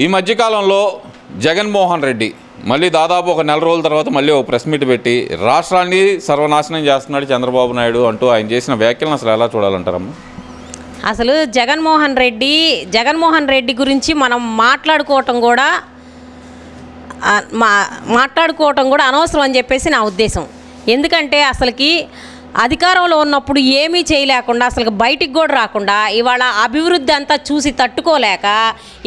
ఈ మధ్యకాలంలో జగన్మోహన్ రెడ్డి మళ్ళీ దాదాపు ఒక నెల రోజుల తర్వాత మళ్ళీ ఒక ప్రెస్ మీట్ పెట్టి రాష్ట్రాన్ని సర్వనాశనం చేస్తున్నాడు చంద్రబాబు నాయుడు అంటూ ఆయన చేసిన వ్యాఖ్యలను అసలు ఎలా చూడాలంటారమ్మా? అసలు జగన్మోహన్ రెడ్డి జగన్మోహన్ రెడ్డి గురించి మనం మాట్లాడుకోవటం కూడా మా మాట్లాడుకోవటం కూడా అనవసరం అని చెప్పేసి నా ఉద్దేశం. ఎందుకంటే అసలుకి అధికారంలో ఉన్నప్పుడు ఏమీ చేయలేకుండా అసలు బయటికి కూడా రాకుండా ఇవాళ అభివృద్ధి అంతా చూసి తట్టుకోలేక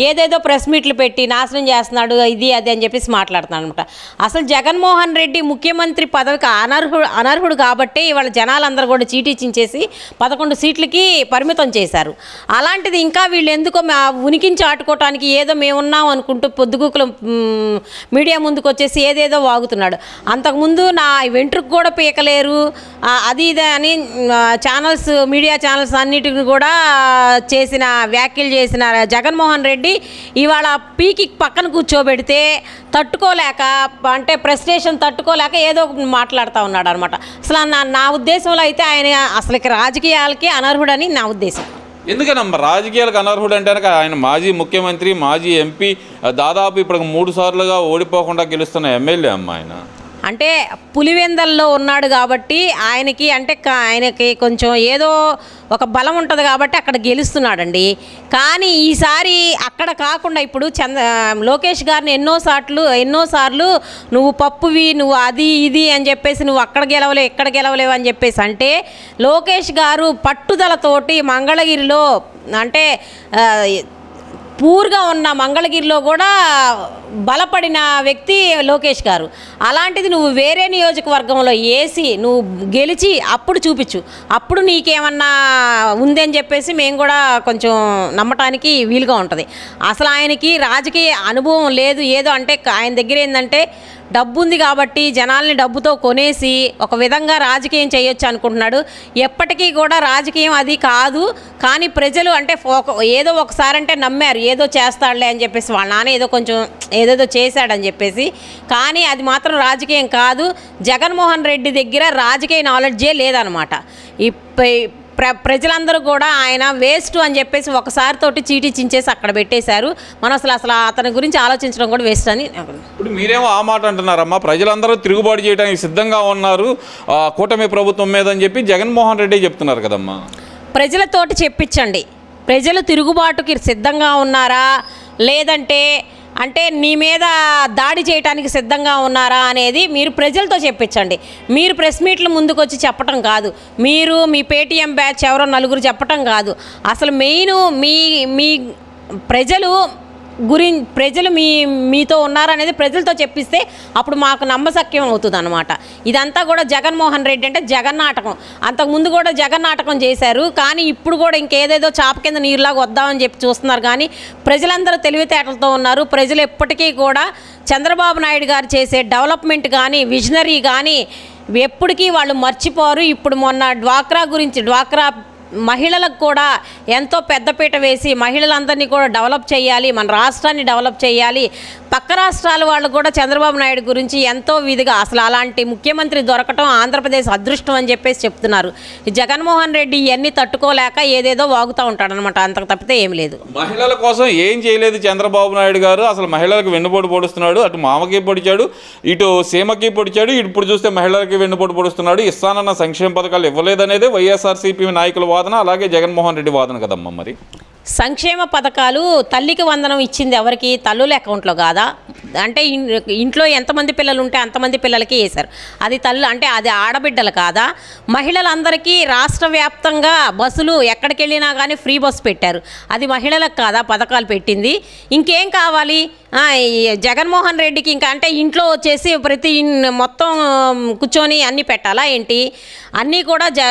ఏదేదో ప్రెస్ మీట్లు పెట్టి నాశనం చేస్తున్నాడు ఇది అది అని చెప్పేసి మాట్లాడుతున్నాడు అనమాట అసలు జగన్మోహన్ రెడ్డి ముఖ్యమంత్రి పదవికి అనర్హుడు అనర్హుడు కాబట్టి ఇవాళ జనాలందరూ కూడా చీటీచించేసి పదకొండు సీట్లకి పరిమితం చేశారు. అలాంటిది ఇంకా వీళ్ళు ఎందుకో ఉనికించి ఆటుకోవటానికి చాటుకోవటానికి ఏదో మేమున్నాం అనుకుంటూ పొద్దుగుకులు మీడియా ముందుకు వచ్చేసి ఏదేదో వాగుతున్నాడు. అంతకుముందు నా వెంట్రుకు కూడా పీకలేరు. అది ఇది అని ఛానల్స్ మీడియా ఛానల్స్ అన్నిటిని కూడా చేసిన వ్యాఖ్యలు చేసిన జగన్మోహన్ రెడ్డి ఇవాళ పీకి పక్కన కూర్చోబెడితే తట్టుకోలేక అంటే ప్రెస్టేషన్ తట్టుకోలేక ఏదో ఒకటి మాట్లాడుతూ ఉన్నాడు అనమాట అసలు నా నా ఉద్దేశంలో అయితే ఆయన అసలుకి రాజకీయాలకి అనర్హుడని నా ఉద్దేశం. ఎందుకనమ్మా? రాజకీయాలకు అనర్హుడు అంటే కనుక ఆయన మాజీ ముఖ్యమంత్రి మాజీ ఎంపీ దాదాపు ఇప్పుడు మూడు సార్లుగా ఓడిపోకుండా గెలుస్తున్న ఎమ్మెల్యే అమ్మ ఆయన. అంటే పులివెందల్లో ఉన్నాడు కాబట్టి ఆయనకి అంటే ఆయనకి కొంచెం ఏదో ఒక బలం ఉంటుంది కాబట్టి అక్కడ గెలుస్తున్నాడండి. కానీ ఈసారి అక్కడ కాకుండా ఇప్పుడు చంద్ర లోకేష్ గారిని ఎన్నోసార్లు ఎన్నోసార్లు నువ్వు పప్పువి నువ్వు అది ఇది అని చెప్పేసి నువ్వు అక్కడ గెలవలేవు ఇక్కడ గెలవలేవు అని చెప్పేసి అంటే లోకేష్ గారు పట్టుదలతోటి మంగళగిరిలో అంటే పూర్గా ఉన్న మంగళగిరిలో కూడా బలపడిన వ్యక్తి లోకేష్ గారు. అలాంటిది నువ్వు వేరే నియోజకవర్గంలో వేసి నువ్వు గెలిచి అప్పుడు చూపించు. అప్పుడు నీకేమన్నా ఉందని చెప్పేసి మేము కూడా కొంచెం నమ్మటానికి వీలుగా ఉంటుంది. అసలు ఆయనకి రాజకీయ అనుభవం లేదు ఏదో అంటే ఆయన దగ్గర ఏంటంటే డబ్బు ఉంది కాబట్టి జనాల్ని డబ్బుతో కొనేసి ఒక విధంగా రాజకీయం చేయొచ్చు అనుకుంటున్నాడు. ఎప్పటికీ కూడా రాజకీయం అది కాదు. కానీ ప్రజలు అంటే ఏదో ఒకసారి అంటే నమ్మారు. ఏదో చేస్తాడులే అని చెప్పేసి వాళ్ళ నాన్న ఏదో కొంచెం ఏదేదో చేశాడని చెప్పేసి. కానీ అది మాత్రం రాజకీయం కాదు. జగన్మోహన్ రెడ్డి దగ్గర రాజకీయ నాలెడ్జే లేదనమాట. ఇప్ప ప్ర ప్రజలందరూ కూడా ఆయన వేస్ట్ అని చెప్పేసి ఒకసారి తోటి చీటీ చించేసి అక్కడ పెట్టేశారు. మనం అసలు అసలు అతని గురించి ఆలోచించడం కూడా వేస్ట్ అని ఇప్పుడు మీరేమో ఆ మాట అంటున్నారమ్మా. ప్రజలందరూ తిరుగుబాటు చేయడానికి సిద్ధంగా ఉన్నారు. కూటమి ప్రభుత్వం మీద అని చెప్పి జగన్మోహన్ రెడ్డి చెప్తున్నారు కదమ్మా. ప్రజలతోటి చెప్పించండి. ప్రజలు తిరుగుబాటుకి సిద్ధంగా ఉన్నారా? లేదంటే అంటే నీ మీద దాడి చేయడానికి సిద్ధంగా ఉన్నారా అనేది మీరు ప్రజలతో చెప్పించండి. మీరు ప్రెస్ మీట్ల ముందుకు వచ్చి చెప్పటం కాదు. మీరు మీ పేటీఎం బ్యాచ్ ఎవరో నలుగురు చెప్పటం కాదు. అసలు మెయిన్ మీ మీ ప్రజలు గురి ప్రజలు మీ మీతో ఉన్నారనేది ప్రజలతో చెప్పిస్తే అప్పుడు మాకు నమ్మసక్యం అవుతుంది అనమాట ఇదంతా కూడా జగన్మోహన్ రెడ్డి అంటే జగన్ నాటకం అంతకుముందు కూడా జగన్ నాటకం చేశారు. కానీ ఇప్పుడు కూడా ఇంకేదేదో చాప కింద నీరులాగా వద్దామని చెప్పి చూస్తున్నారు. కానీ ప్రజలందరూ తెలివితేటలతో ఉన్నారు. ప్రజలు ఎప్పటికీ కూడా చంద్రబాబు నాయుడు గారు చేసే డెవలప్మెంట్ కానీ విజనరీ కానీ ఎప్పటికీ వాళ్ళు మర్చిపోరు. ఇప్పుడు మొన్న డ్వాక్రా గురించి డ్వాక్రా మహిళలకు కూడా ఎంతో పెద్దపీట వేసి మహిళలందరినీ కూడా డెవలప్ చేయాలి మన రాష్ట్రాన్ని డెవలప్ చేయాలి. పక్క రాష్ట్రాల వాళ్ళు కూడా చంద్రబాబు నాయుడు గురించి ఎంతో విధిగా అసలు అలాంటి ముఖ్యమంత్రి దొరకటం ఆంధ్రప్రదేశ్ అదృష్టం అని చెప్పేసి చెప్తున్నారు. ఈ జగన్మోహన్ రెడ్డి ఇవన్నీ తట్టుకోలేక ఏదేదో వాగుతూ ఉంటాడనమాట అంతకు తప్పితే ఏం లేదు. మహిళల కోసం ఏం చేయలేదు చంద్రబాబు నాయుడు గారు. అసలు మహిళలకు వెన్నుపోటు పొడుస్తున్నాడు. అటు మామకి పొడిచాడు ఇటు సీమకి పొడిచాడు ఇప్పుడు చూస్తే మహిళలకి వెన్నుపోటు పొడుస్తున్నాడు. ఇస్తానన్న సంక్షేమ పథకాలు ఇవ్వలేదనేదే వైఎస్ఆర్సీపీ నాయకుల వాదన అలాగే జగన్మోహన్ రెడ్డి వాదన కదమ్మా మరి? సంక్షేమ పథకాలు తల్లికి వందనం ఇచ్చింది ఎవరికి? తల్లుల అకౌంట్లో కాదా? అంటే ఇంట్లో ఎంతమంది పిల్లలు ఉంటే అంతమంది పిల్లలకి వేశారు. అది తల్లు అంటే అది ఆడబిడ్డలు కాదా? మహిళలందరికీ రాష్ట్ర వ్యాప్తంగా బస్సులు ఎక్కడికి వెళ్ళినా కానీ ఫ్రీ బస్సు పెట్టారు. అది మహిళలకు కాదా? పథకాలు పెట్టింది. ఇంకేం కావాలి? జగన్మోహన్ రెడ్డికి ఇంకా అంటే ఇంట్లో వచ్చేసి ప్రతి మొత్తం కూర్చొని అన్నీ పెట్టాలా ఏంటి? అన్నీ కూడా జ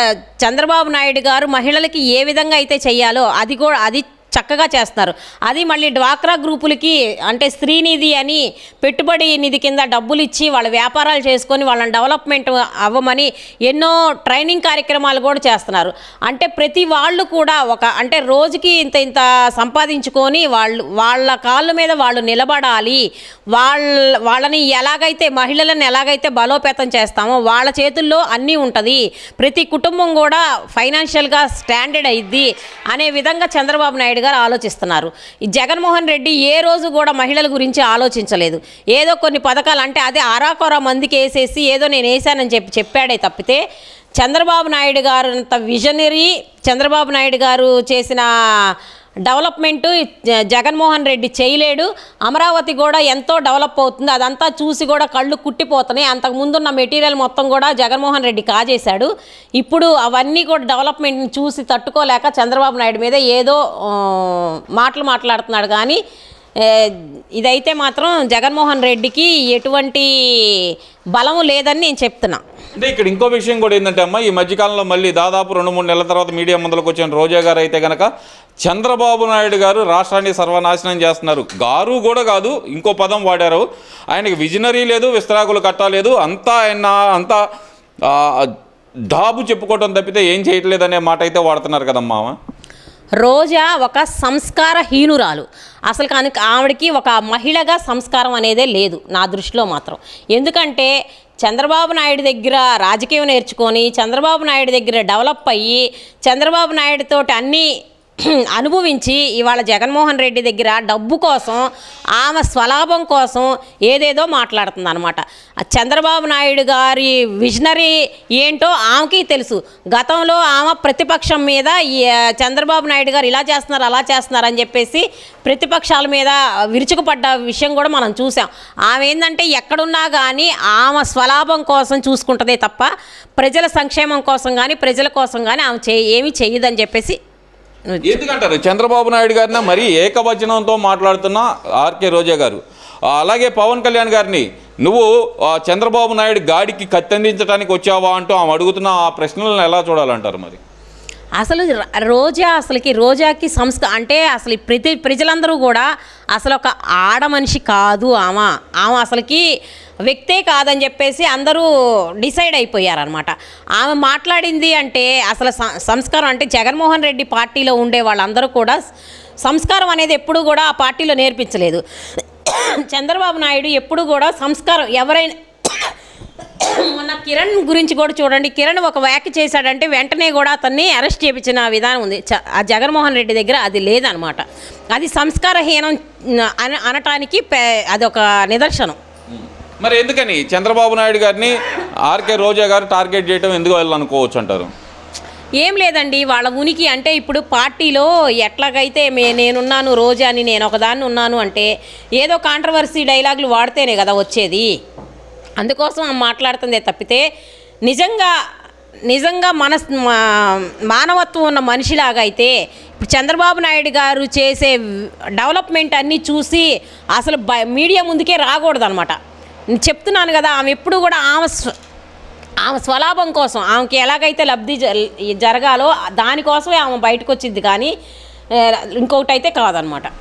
చంద్రబాబు నాయుడు గారు మహిళలకి ఏ విధంగా అయితే చేయాలో అది కూడా అది చక్కగా చేస్తున్నారు అది మళ్ళీ డ్వాక్రా గ్రూపులకి అంటే స్త్రీనిధి అని పెట్టుబడి నిధి కింద డబ్బులు ఇచ్చి వాళ్ళ వ్యాపారాలు చేసుకొని వాళ్ళని డెవలప్మెంట్ అవ్వమని ఎన్నో ట్రైనింగ్ కార్యక్రమాలు కూడా చేస్తున్నారు. అంటే ప్రతి వాళ్ళు కూడా ఒక అంటే రోజుకి ఇంత ఇంత సంపాదించుకొని వాళ్ళు వాళ్ళ కాళ్ళ మీద వాళ్ళు నిలబడాలి. వాళ్ళ వాళ్ళని ఎలాగైతే మహిళలను ఎలాగైతే బలోపేతం చేస్తామో వాళ్ళ చేతుల్లో అన్నీ ఉంటుంది. ప్రతి కుటుంబం కూడా ఫైనాన్షియల్గా స్టాండర్డ్ అయ్యిద్ది అనే విధంగా చంద్రబాబు నాయుడు గారు గారు ఆలోచిస్తున్నారు. ఈ జగన్మోహన్ రెడ్డి ఏ రోజు కూడా మహిళల గురించి ఆలోచించలేదు. ఏదో కొన్ని పథకాలు అంటే అదే ఆరాకొర మందికి వేసేసి ఏదో నేను వేసానని చెప్పి చెప్పాడే తప్పితే చంద్రబాబు నాయుడు గారు అంత విజనరీ చంద్రబాబు నాయుడు గారు చేసిన డెవలప్మెంట్ జగన్మోహన్ రెడ్డి చేయలేడు. అమరావతి కూడా ఎంతో డెవలప్ అవుతుంది. అదంతా చూసి కూడా కళ్ళు కుట్టిపోతున్నాయి. అంతకు ముందున్న మెటీరియల్ మొత్తం కూడా జగన్మోహన్ రెడ్డి కాజేశాడు. ఇప్పుడు అవన్నీ కూడా డెవలప్మెంట్ని చూసి తట్టుకోలేక చంద్రబాబు నాయుడు మీద ఏదో మాటలు మాట్లాడుతున్నాడు. కానీ ఇదైతే మాత్రం జగన్మోహన్ రెడ్డికి ఎటువంటి బలం లేదని నేను చెప్తున్నా. అంటే ఇక్కడ ఇంకో విషయం కూడా ఏంటంటే అమ్మ ఈ మధ్యకాలంలో మళ్ళీ దాదాపు రెండు మూడు నెలల తర్వాత మీడియా ముందరకు వచ్చిన రోజా గారు అయితే కనుక చంద్రబాబు నాయుడు గారు రాష్ట్రాన్ని సర్వనాశనం చేస్తున్నారు. గారు కూడా కాదు ఇంకో పదం వాడారు. ఆయనకి విజనరీ లేదు విస్తరాకులు కట్టలేదు అంతా ఆయన అంతా డాబు చెప్పుకోవటం తప్పితే ఏం చేయట్లేదు అనే మాట అయితే వాడుతున్నారు కదమ్మా రోజా ఒక సంస్కార హీనురాలు అసలు కానీ ఆవిడకి ఒక మహిళగా సంస్కారం అనేదే లేదు నా దృష్టిలో మాత్రం. ఎందుకంటే చంద్రబాబు నాయుడు దగ్గర రాజకీయం నేర్చుకొని చంద్రబాబు నాయుడు దగ్గర డెవలప్ అయ్యి చంద్రబాబు నాయుడుతోటి అన్నీ అనుభవించి ఇవాళ జగన్మోహన్ రెడ్డి దగ్గర డబ్బు కోసం ఆమె స్వలాభం కోసం ఏదేదో మాట్లాడుతుంది అనమాట చంద్రబాబు నాయుడు గారి విజనరీ ఏంటో ఆమెకి తెలుసు. గతంలో ఆమె ప్రతిపక్షం మీద చంద్రబాబు నాయుడు గారు ఇలా చేస్తున్నారు అలా చేస్తున్నారు అని చెప్పేసి ప్రతిపక్షాల మీద విరుచుకుపడ్డ విషయం కూడా మనం చూసాం. ఆమె ఏంటంటే ఎక్కడున్నా కానీ ఆమె స్వలాభం కోసం చూసుకుంటుందే తప్ప ప్రజల సంక్షేమం కోసం కానీ ప్రజల కోసం కానీ ఆమె చే ఏమీ చేయదని చెప్పేసి ఎందుకంటారు? చంద్రబాబు నాయుడు గారిన మరీ ఏకవచనంతో మాట్లాడుతున్న ఆర్కే రోజా గారు. అలాగే పవన్ కళ్యాణ్ గారిని నువ్వు చంద్రబాబు నాయుడు గాడికి కత్తందించడానికి వచ్చావా? అంటూ ఆమె అడుగుతున్న ఆ ప్రశ్నలను ఎలా చూడాలంటారు మరి? అసలు రోజా అసలుకి రోజాకి సంస్క అంటే అసలు ప్రతి ప్రజలందరూ కూడా అసలు ఒక ఆడ మనిషి కాదు ఆమె. ఆమె అసలుకి వ్యక్తే కాదని చెప్పేసి అందరూ డిసైడ్ అయిపోయారనమాట ఆమె మాట్లాడింది అంటే అసలు సం- సంస్కారం అంటే జగన్మోహన్ రెడ్డి పార్టీలో ఉండే వాళ్ళందరూ కూడా సంస్కారం అనేది ఎప్పుడూ కూడా ఆ పార్టీలో నేర్పించలేదు. చంద్రబాబు నాయుడు ఎప్పుడు కూడా సంస్కారం ఎవరైనా మొన్న కిరణ్ గురించి కూడా చూడండి. కిరణ్ ఒక వ్యాఖ్య చేశాడంటే వెంటనే కూడా అతన్ని అరెస్ట్ చేయించిన విధానం ఉంది. చ- ఆ జగన్మోహన్ రెడ్డి దగ్గర అది లేదనమాట అది సంస్కారహీనం అన అనటానికి పే- అదొక నిదర్శనం. మరి ఎందుకని? చంద్రబాబు నాయుడు గారిని ఆర్కే రోజా గారు టార్గెట్ చేయడం ఎందుకు వెళ్ళాలనుకోవచ్చు అంటారు? ఏం లేదండి వాళ్ళ ఉనికి అంటే ఇప్పుడు పార్టీలో ఎట్లాగైతే మే నేనున్నాను రోజా అని నేను ఒకదాన్ని ఉన్నాను అంటే ఏదో కాంట్రవర్సీ డైలాగులు వాడితేనే కదా వచ్చేది. అందుకోసం ఆమె మాట్లాడుతుందే తప్పితే నిజంగా నిజంగా మన మానవత్వం ఉన్న మనిషిలాగా అయితే చంద్రబాబు నాయుడు గారు చేసే డెవలప్మెంట్ అన్నీ చూసి అసలు మీడియా ముందుకే రాకూడదు అనమాట చెప్తున్నాను కదా ఆమె ఎప్పుడు కూడా ఆమె స్వ- ఆమె స్వలాభం కోసం ఆమెకి ఎలాగైతే లబ్ధి జ- జరగాలో దానికోసమే ఆమె బయటకు వచ్చింది కానీ ఇంకొకటి అయితే కాదనమాట.